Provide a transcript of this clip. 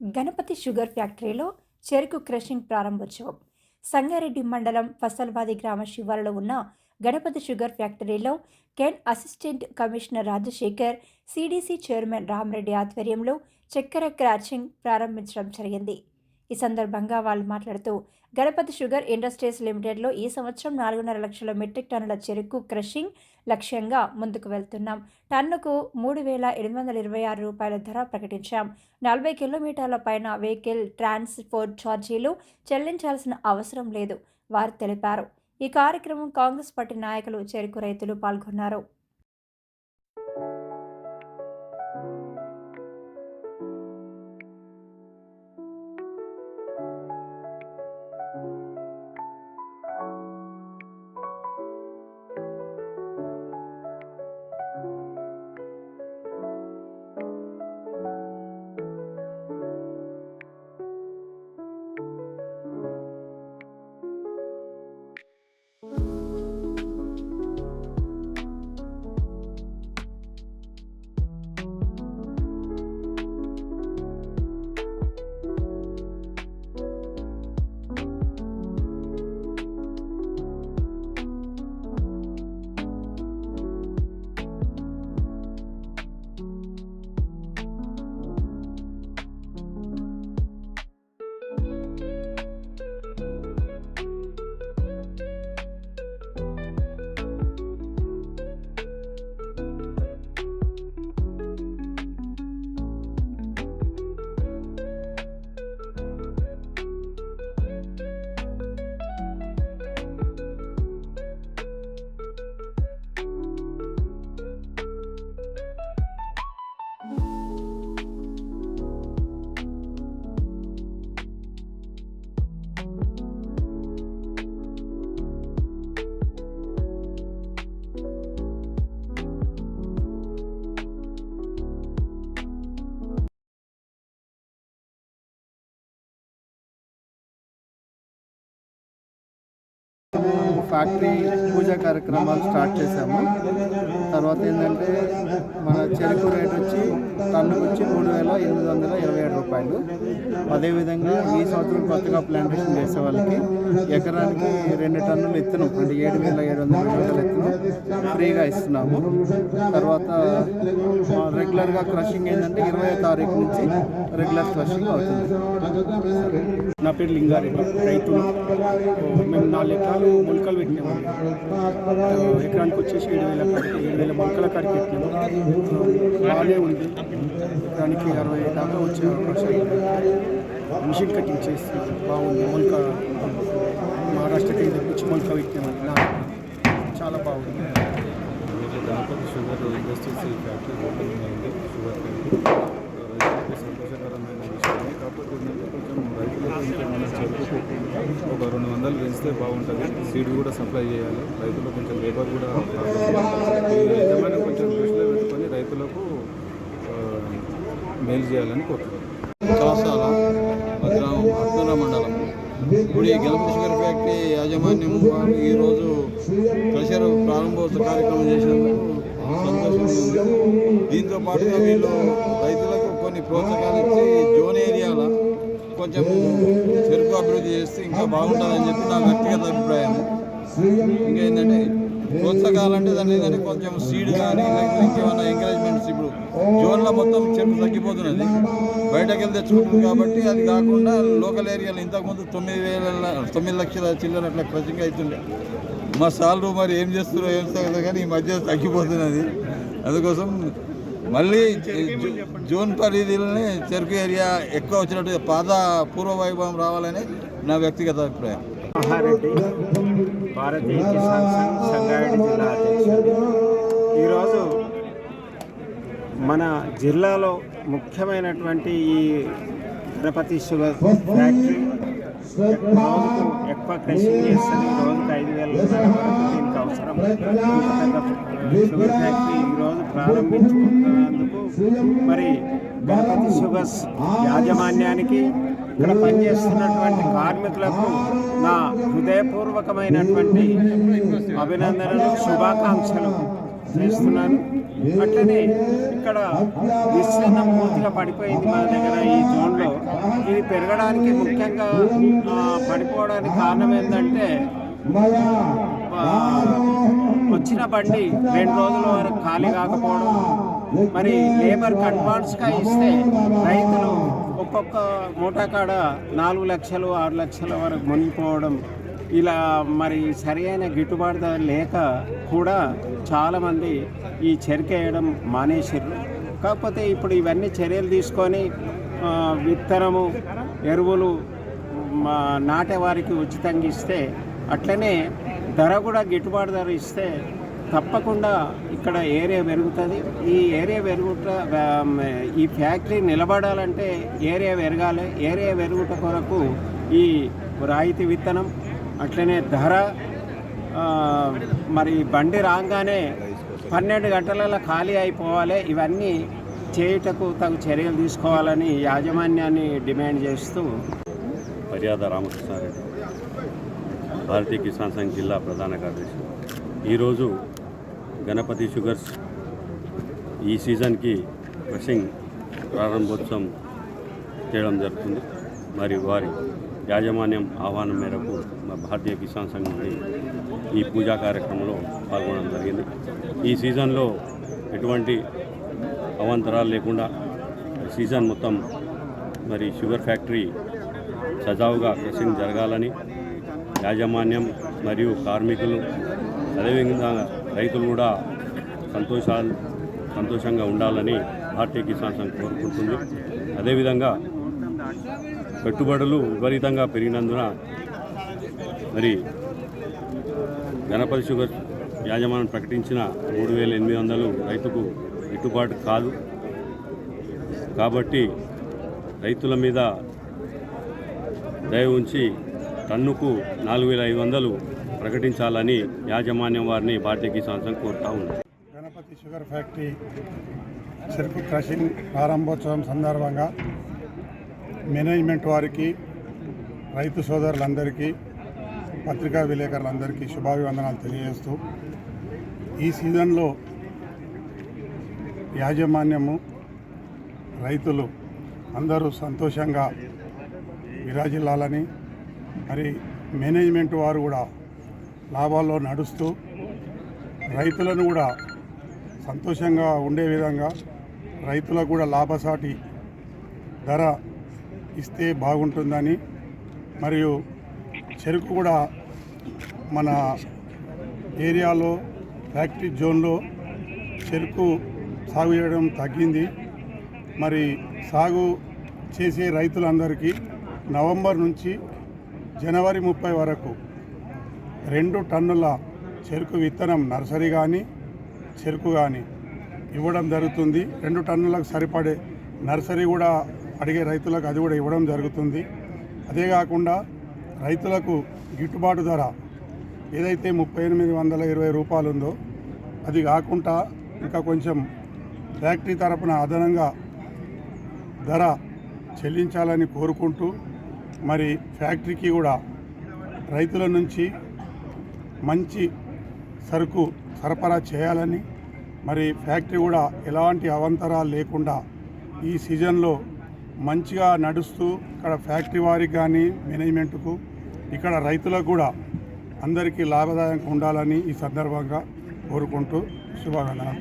Ganapati sugar ఫ్యాక్టరీలో చెరుకు crushing ప్రారంభోత్సవం. సంగారెడ్డి మండలం ఫసల్వాది గ్రామ శివారులో ఉన్న గణపతి షుగర్ ఫ్యాక్టరీలో cane assistant commissioner Rajasekhar CDC chairman Ramareddy ఆధ్వర్యంలో చక్కెర క్రాచింగ్ ప్రారంభించడం జరిగింది. ఈ సందర్భంగా వాళ్ళు మాట్లాడుతూ గణపతి షుగర్ ఇండస్ట్రీస్ లిమిటెడ్లో ఈ సంవత్సరం నాలుగున్నర లక్షల మెట్రిక్ టన్నుల చెరుకు క్రషింగ్ లక్ష్యంగా ముందుకు వెళ్తున్నాం. టన్నుకు మూడు వేల ఎనిమిది వందల ఇరవై ఆరు రూపాయల ధర ప్రకటించాం. నలభై కిలోమీటర్ల పైన వెహికల్ ట్రాన్స్పోర్ట్ ఛార్జీలు చెల్లించాల్సిన అవసరం లేదు వారు తెలిపారు. ఈ కార్యక్రమం కాంగ్రెస్ పార్టీ నాయకులు చెరుకు రైతులు పాల్గొన్నారు. ఫ్యాక్టరీ పూజ కార్యక్రమాలు స్టార్ట్ చేశాము. తర్వాత ఏంటంటే మన చెరుకు రేట్ వచ్చి టన్నుకు వచ్చి మూడు వేల ఎనిమిది వందల ఇరవై ఏడు రూపాయలు. అదేవిధంగా ఈ సంవత్సరం కొత్తగా ప్లాంటేషన్ చేసే వాళ్ళకి ఎకరానికి రెండు టన్నులు ఇత్తనం అంటే ఏడు వేల ఏడు వందల రూపాయల ఇత్తనం ఫ్రీగా ఇస్తున్నాము. తర్వాత రెగ్యులర్గా క్రషింగ్ ఏంటంటే ఇరవై తారీఖు నుంచి రెగ్యులర్ క్రషింగ్ అవుతుంది. నా పేరు లింగారెడ్డి. రైతులు. మేము నాలుగు ఎకరాలు మొలకలు పెట్టినాము. ఎకరానికి వచ్చేసి ఏడు వేల ఏడు వేల మొలకల కాడికి పెట్టినాము. బాగానే ఉంది. ఎకరానికి అరవై దాకా వచ్చే అవకాశం మిషన్ కటింగ్ చేసి బాగుంది. మొలక మహారాష్ట్రకి తెప్పించి మొలక పెట్టినాము. నా చాలా బాగుంది. Ganapathi sugar industries factory opening అయింది. Sugar factory. సంతోషకరమైన విషయం కాకపోతే కొంచెం చెరుకు ఒక రెండు వందలు పెంచితే బాగుంటుంది. సీడ్ కూడా సప్లై చేయాలి. రైతులకు కొంచెం లేబర్ కూడా యజమాని కొంచెం దృష్టిలో పెట్టుకొని రైతులకు మేలు చేయాలని కోరుతున్నాను కళాశాల గ్రామం మండలం. ఇప్పుడు ఈ గెలుపు షుగర్ ఫ్యాక్టరీ యాజమాన్యం వారు ఈరోజు క్రషర్ ప్రారంభోత్సవ కార్యక్రమం చేసినందుకు సంతోషంగా ఉంది. దీంతో పాటుగా వీళ్ళు రైతులకు కొన్ని ప్రోత్సాహాలు ఇచ్చి జోన్ ఏరియాలో కొంచెం చెరుకు అభివృద్ధి చేస్తే ఇంకా బాగుంటుందని చెప్పి నా వ్యక్తిగత అభిప్రాయం ఇంకా ఏంటంటే ప్రోత్సాహాలంటే దాన్ని ఏంటంటే కొంచెం సీడ్ కానీ లేకపోతే ఇంకేమైనా ఎంకరేజ్మెంట్స్ ఇప్పుడు జోన్లో మొత్తం చెరుకు తగ్గిపోతున్నది. బయటకు వెళ్ళి తెచ్చుకుంటుంది కాబట్టి అది కాకుండా లోకల్ ఏరియాలో ఇంతకుముందు తొమ్మిది వేల తొమ్మిది లక్షల చిల్లర అట్లా క్రచింగ్ అవుతుండే మా సార్లు మరి ఏం చేస్తారో ఏం చేస్తారో కానీ ఈ మధ్య తగ్గిపోతున్నది. అందుకోసం మళ్ళీ జూన్ జోన్ పరిధిలోనే చెరుకు ఏరియా ఎక్కువ వచ్చినట్టు పాత పూర్వ వైభవం రావాలని నా వ్యక్తిగత అభిప్రాయం. మహారెడ్డి భారతీయ కిసాన్ సంఘ్ సంగారెడ్డి జిల్లా అధ్యక్షుడు. ఈరోజు మన జిల్లాలో ముఖ్యమైనటువంటి ఈ గణపతి షుగర్ ఫ్యాక్టరీ ఎక్కువ క్రషింగ్ చేస్తుంది రోజు ఐదు వేల రూపాయల వరకు దీనికి అవసరం. పెద్ద షుగర్ ఫ్యాక్టరీ ఈరోజు ప్రారంభించుకుంటున్నందుకు మరి గణపతి షుగర్స్ యాజమాన్యానికి ఇక్కడ పనిచేస్తున్నటువంటి కార్మికులకు నా హృదయపూర్వకమైనటువంటి అభినందనలు శుభాకాంక్షలు చేస్తున్నాను. అట్లనే ఇక్కడ విస్తీర్ణం పూర్తిగా పడిపోయింది మా దగ్గర ఈ జోన్లో. ఇది పెరగడానికి ముఖ్యంగా పడిపోవడానికి కారణం ఏంటంటే వచ్చిన బండి రెండు రోజుల వరకు ఖాళీ కాకపోవడం. మరి లేబర్కి అడ్వాన్స్గా ఇస్తే రైతులు ఒక్కొక్క మూటా కాడ నాలుగు లక్షలు ఆరు లక్షల వరకు మునిగిపోవడం. ఇలా మరి సరైన గిట్టుబాటు ధర లేక కూడా చాలామంది ఈ చెరికేయడం మానేసారు కాకపోతే ఇప్పుడు ఇవన్నీ చర్యలు తీసుకొని విత్తనము ఎరువులు మా నాటే వారికి ఉచితంగా ఇస్తే అట్లనే ధర కూడా గిట్టుబాటు ధర ఇస్తే తప్పకుండా ఇక్కడ ఏరియా పెరుగుతుంది. ఈ ఏరియా పెరుగుట ఈ ఫ్యాక్టరీ నిలబడాలంటే ఏరియా పెరగాలి. ఏరియా పెరుగుట కొరకు ఈ రాయితీ విత్తనం అట్లనే ధర మరి బండి రాగానే పన్నెండు గంటలలో ఖాళీ అయిపోవాలి. ఇవన్నీ చేయుటకు తగు చర్యలు తీసుకోవాలని యాజమాన్యాన్ని డిమాండ్ చేస్తూ మర్యాద రామకృష్ణారెడ్డి భారతీయ కిసాన్ సంఘ్ జిల్లా ప్రధాన కార్యదర్శి. ఈరోజు గణపతి షుగర్స్ ఈ సీజన్కి క్రషింగ్ ప్రారంభోత్సవం చేయడం జరుగుతుంది. మరి వారి యాజమాన్యం ఆహ్వానం మేరకు మా భారతీయ కిసాన్ సంఘ్ నుండి ఈ పూజా కార్యక్రమంలో పాల్గొనడం జరిగింది. ఈ సీజన్లో ఎటువంటి అవాంతరాలు లేకుండా సీజన్ మొత్తం మరి షుగర్ ఫ్యాక్టరీ సజావుగా క్రషింగ్ జరగాలని యాజమాన్యం మరియు కార్మికులు అదేవిధంగా రైతులు కూడా సంతోషాలు సంతోషంగా ఉండాలని భారతీయ కిసాన్ సంఘ్ కోరుకుంటుంది. అదేవిధంగా పెట్టుబడులు విపరీతంగా పెరిగినందున మరి గణపతి షుగర్ యాజమాన్యం ప్రకటించిన మూడు వేల ఎనిమిది వందలు రైతుకు గిట్టుబాటు కాదు. కాబట్టి రైతుల మీద దయ ఉంచి టన్నుకు నాలుగు వేల ఐదు వందలు ప్రకటించాలని యాజమాన్యం వారిని భారతీయ కిసాన్ సంఘ్ కోరుతా ఉంది. గణపతి షుగర్ ఫ్యాక్టరీ చెరుకు క్రషింగ్ ప్రారంభోత్సవం సందర్భంగా మేనేజ్మెంట్ వారికి రైతు సోదరులందరికీ పత్రికా విలేకరులందరికీ శుభాభివందనాలు తెలియజేస్తూ ఈ సీజన్లో యాజమాన్యము రైతులు అందరూ సంతోషంగా విరాజిల్లాలని మరి మేనేజ్మెంట్ వారు కూడా లాభాల్లో నడుస్తూ రైతులను కూడా సంతోషంగా ఉండే విధంగా రైతులకు కూడా లాభసాటి ధర ఇస్తే బాగుంటుందని మరియు చెరుకు కూడా మన ఏరియాలో ఫ్యాక్టరీ జోన్లో చెరుకు సాగు చేయడం తగ్గింది. మరి సాగు చేసే రైతులందరికీ నవంబర్ నుంచి జనవరి ముప్పై వరకు రెండు టన్నుల చెరుకు విత్తనం నర్సరీ కానీ చెరుకు కానీ ఇవ్వడం జరుగుతుంది. రెండు టన్నులకు సరిపడే నర్సరీ కూడా అడిగే రైతులకు అది కూడా ఇవ్వడం జరుగుతుంది. అదే కాకుండా రైతులకు గిట్టుబాటు ధర ఏదైతే ముప్పై ఎనిమిది వందల ఇరవై రూపాయలు ఉందో అది కాకుండా ఇంకా కొంచెం ఫ్యాక్టరీ తరపున అదనంగా ధర చెల్లించాలని కోరుకుంటూ మరి ఫ్యాక్టరీకి కూడా రైతుల నుంచి మంచి సరుకు సరఫరా చేయాలని మరి ఫ్యాక్టరీ కూడా ఎలాంటి అవంతరాలు లేకుండా ఈ సీజన్లో మంచిగా నడుస్తూ ఇక్కడ ఫ్యాక్టరీ వారికి కానీ మేనేజ్మెంట్కు ఇక్కడ రైతులకు కూడా అందరికీ లాభదాయకంగా ఉండాలని ఈ సందర్భంగా కోరుకుంటూ శుభాకాంక్షలు.